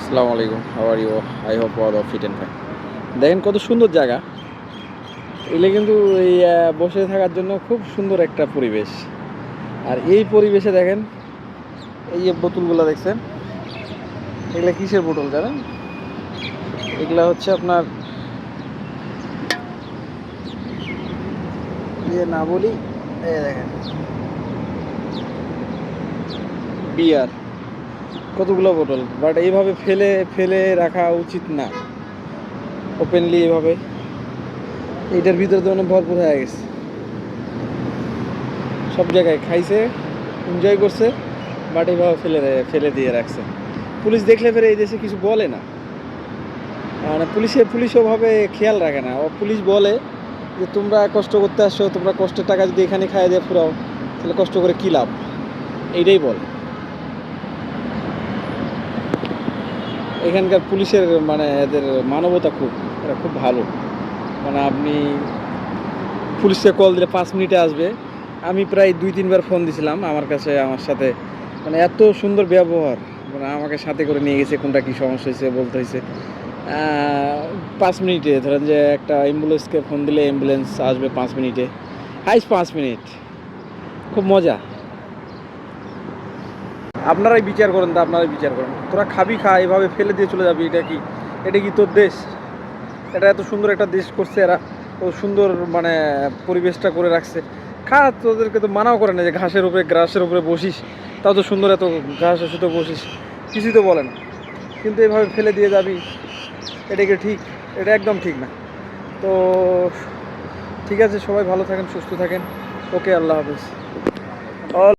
আসসালামু আলাইকুম how are you I hope all of fit and fine দেখেন কত সুন্দর জায়গা। এগুলো কিন্তু এই বসে থাকার জন্য খুব সুন্দর একটা পরিবেশ। আর এই পরিবেশে দেখেন, এই যে বোতলগুলো দেখছেন, এগুলা কিসের বোতল জানেন? এগুলা হচ্ছে আপনার ইয়ে না বলি দেখেন। বিয়ার। কতগুলো বোতল বাট এইভাবে ফেলে ফেলে রাখা উচিত না। ওপেনলি এইভাবে। এইটার ভিতরে তো মানে ভরপুর হয়ে গেছে। সব জায়গায় খাইছে এনজয় করছে বাট এইভাবে ফেলে ফেলে দিয়ে রাখছে। পুলিশ দেখলে ফেরে এই দেশে কিছু বলে না। মানে পুলিশে, পুলিশ ওভাবে খেয়াল রাখে না। ও পুলিশ বলে যে, তোমরা কষ্ট করতে আসছো, তোমরা কষ্টের টাকা যদি এখানে খাইয়ে দিয়ে ফুরাও, তাহলে কষ্ট করে কী লাভ? এইটাই বলে। এখানকার পুলিশের মানে এদের মানবতা খুব, এরা খুব ভালো। মানে আপনি পুলিশকে কল দিলে পাঁচ মিনিটে আসবে। আমি প্রায় দুই, তিনবার ফোন দিছিলাম আমার কাছে, আমার সাথে। মানে এত সুন্দর ব্যবহার। মানে আমাকে সাথে করে নিয়ে গেছে, কোনটা কী সমস্যা হয়েছে বলতে হয়েছে। পাঁচ মিনিটে, ধরেন যে একটা অ্যাম্বুলেন্সকে ফোন দিলে অ্যাম্বুলেন্স আসবে পাঁচ মিনিটে। হাইস পাঁচ মিনিট। খুব মজা। আপনারাই বিচার করেন তা আপনারাই বিচার করেন। তোরা খাবি, খা, এভাবে ফেলে দিয়ে চলে যাবি, এটা কি? এটা কি তোর দেশ? এটা এত সুন্দর একটা দেশ করছে এরা, ও সুন্দর মানে পরিবেশটা করে রাখছে। খা, তোদেরকে তো মানাও করে না যে ঘাসের উপরে, গ্রাসের উপরে বসিস, তাও তো সুন্দর এত ঘাস সুতো বসিস। কিছুই তো বলে না। কিন্তু এভাবে ফেলে দিয়ে যাবি, এটা কি ঠিক? এটা একদম ঠিক না। তো, ঠিক আছে, সবাই ভালো থাকেন, সুস্থ থাকেন। ওকে, আল্লাহ হাফেজ।